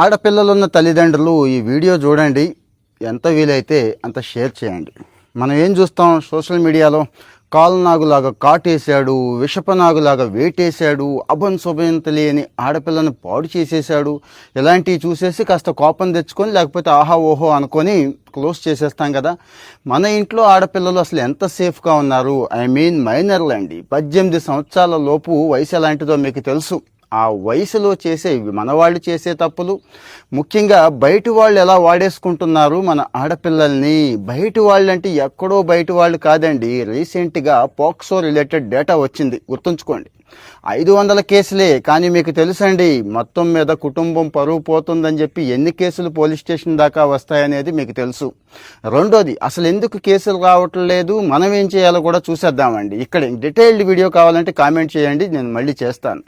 ఆడపిల్లలున్న తల్లిదండ్రులు ఈ వీడియో చూడండి. ఎంత వీలైతే అంత షేర్ చేయండి. మనం ఏం చూస్తాం? సోషల్ మీడియాలో కాలునాగులాగా కాటేశాడు విషపనాగులాగా వేటేశాడు అభం శుభం తెలియని ఆడపిల్లను పాడు చేసేశాడు. ఇలాంటివి చూసేసి కాస్త కోపం తెచ్చుకొని లేకపోతే ఆహా ఓహో అనుకొని క్లోజ్ చేసేస్తాం కదా. మన ఇంట్లో ఆడపిల్లలు అసలు ఎంత సేఫ్గా ఉన్నారు? ఐ మీన్ మైనర్లు అండి పద్దెనిమిది సంవత్సరాల లోపు వయసు ఎలాంటిదో మీకు తెలుసు. ఆ వయసులో చేసే మనవాళ్ళు చేసే తప్పులు ముఖ్యంగా బయటి వాళ్ళు ఎలా వాడేసుకుంటున్నారు మన ఆడపిల్లల్ని? బయటి వాళ్ళు అంటే ఎక్కడో బయట వాళ్ళు కాదండి. రీసెంట్గా పోక్సో రిలేటెడ్ డేటా వచ్చింది. గుర్తుంచుకోండి. ఐదు వందల కేసులే. కానీ మీకు తెలుసండి మొత్తం మీద కుటుంబం పరువు పోతుందని చెప్పి ఎన్ని కేసులు పోలీస్ స్టేషన్ దాకా వస్తాయనేది మీకు తెలుసు. రెండోది అసలు ఎందుకు కేసులు రావటం లేదు? మనం ఏం చేయాలో కూడా చూసేద్దామండి. ఇక్కడ డీటెయిల్డ్ వీడియో కావాలంటే కామెంట్ చేయండి నేను మళ్ళీ చేస్తాను.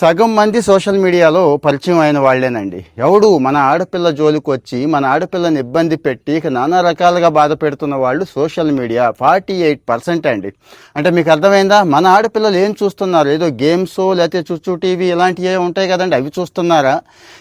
సగం మంది సోషల్ మీడియాలో పరిచయం అయిన వాళ్ళేనండి. ఎవడు మన ఆడపిల్ల జోలికి వచ్చి మన ఆడపిల్లని ఇబ్బంది పెట్టి ఇక నానా రకాలుగా బాధ పెడుతున్న వాళ్ళు social media forty eight percent అండి. అంటే మీకు అర్థమైందా? మన ఆడపిల్లలు ఏం చూస్తున్నారు? ఏదో గేమ్స్ లేకపోతే చుచ్చు టీవీ ఇలాంటివి ఉంటాయి కదండి అవి చూస్తున్నారా?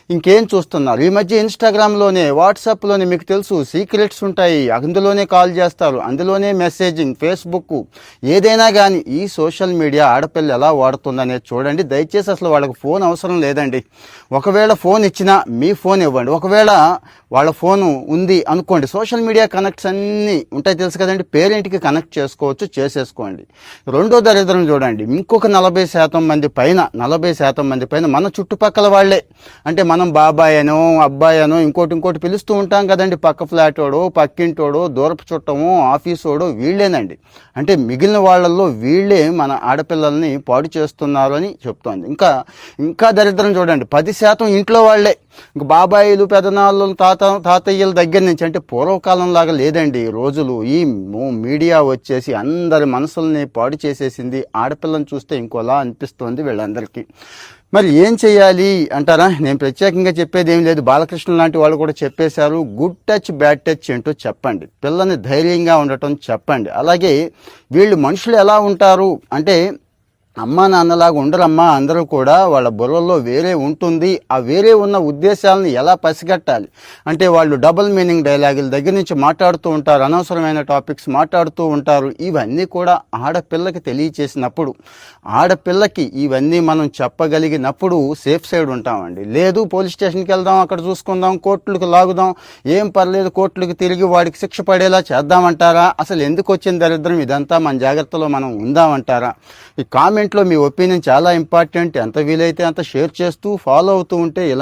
ఇంకేం చూస్తున్నారు? ఈ మధ్య ఇన్స్టాగ్రామ్లోనే వాట్సాప్లోనే మీకు తెలుసు సీక్రెట్స్ ఉంటాయి. అందులోనే కాల్ చేస్తారు అందులోనే మెసేజింగ్ ఫేస్బుక్ ఏదైనా కానీ ఈ సోషల్ మీడియా ఆడపిల్ల ఎలా వాడుతుందనేది చూడండి. దయచేసి అసలు వాళ్ళకి ఫోన్ అవసరం లేదండి. ఒకవేళ ఫోన్ ఇచ్చినా మీ ఫోన్ ఇవ్వండి. ఒకవేళ వాళ్ళ ఫోను ఉంది అనుకోండి సోషల్ మీడియా కనెక్ట్స్ అన్నీ ఉంటాయి తెలుసు కదండి పేరెంట్కి కనెక్ట్ చేసుకోవచ్చు చేసేసుకోండి. రెండో దరిద్రం చూడండి ఇంకొక నలభై శాతం మంది పైన నలభై శాతం మంది పైన మన చుట్టుపక్కల వాళ్ళే. అంటే మనం బాబాయ్ అనో అబ్బాయి అనో ఇంకోటి ఇంకోటి పిలుస్తూ ఉంటాం కదండి పక్క ఫ్లాట్ వాడో పక్కింటోడో దూరపు చుట్టమో ఆఫీసోడో వీళ్ళేనండి. అంటే మిగిలిన వాళ్ళల్లో వీళ్ళే మన ఆడపిల్లల్ని పాడు చేస్తున్నారు అని చెప్తోంది. ఇంకా ఇంకా దరిద్రం చూడండి పది శాతం ఇంట్లో వాళ్ళే. ఇంక బాబాయిలు పెదనాళ్ళు తాత తాతయ్యల దగ్గర నుంచి అంటే పూర్వకాలం లాగా లేదండి. ఈ రోజులు ఈ మీడియా వచ్చేసి అందరి మనసుల్ని పాడు చేసేసింది. ఆడపిల్లని చూస్తే ఇంకోలా అనిపిస్తోంది వీళ్ళందరికీ. మరి ఏం చేయాలి అంటారా? నేను ప్రత్యేకంగా చెప్పేది ఏం లేదు. బాలకృష్ణ లాంటి వాళ్ళు కూడా చెప్పేశారు. గుడ్ టచ్ బ్యాడ్ టచ్ ఏంటో చెప్పండి. పిల్లని ధైర్యంగా ఉండటం చెప్పండి. అలాగే వీళ్ళు మనుషులు ఎలా ఉంటారు అంటే అమ్మా నాన్నలాగా ఉండరమ్మా అందరూ కూడా వాళ్ళ బుర్రలో వేరే ఉంటుంది. ఆ వేరే ఉన్న ఉద్దేశాలను ఎలా పసిగట్టాలి? అంటే వాళ్ళు డబుల్ మీనింగ్ డైలాగుల దగ్గర నుంచి మాట్లాడుతూ ఉంటారు అనవసరమైన టాపిక్స్ మాట్లాడుతూ ఉంటారు. ఇవన్నీ కూడా ఆడపిల్లకి తెలియచేసినప్పుడు ఆడపిల్లకి ఇవన్నీ మనం చెప్పగలిగినప్పుడు సేఫ్ సైడ్ ఉంటామండి. లేదు పోలీస్ స్టేషన్కి వెళ్దాం అక్కడ చూసుకుందాం కోర్టులకు లాగుదాం ఏం పర్లేదు కోర్టులకు తిరిగి వాడికి శిక్ష పడేలా చేద్దామంటారా? అసలు ఎందుకు వచ్చిన దరిద్రం? ఇదంతా మన జాగ్రత్తలో మనం ఉందామంటారా? ఈ కామెంట్లో మీ ఒపీనియన్ చాలా ఇంపార్టెంట్ ఎంత వీలైతే అంత షేర్ చేస్తూ ఫాలో అవుతూ ఉంటే ఇలా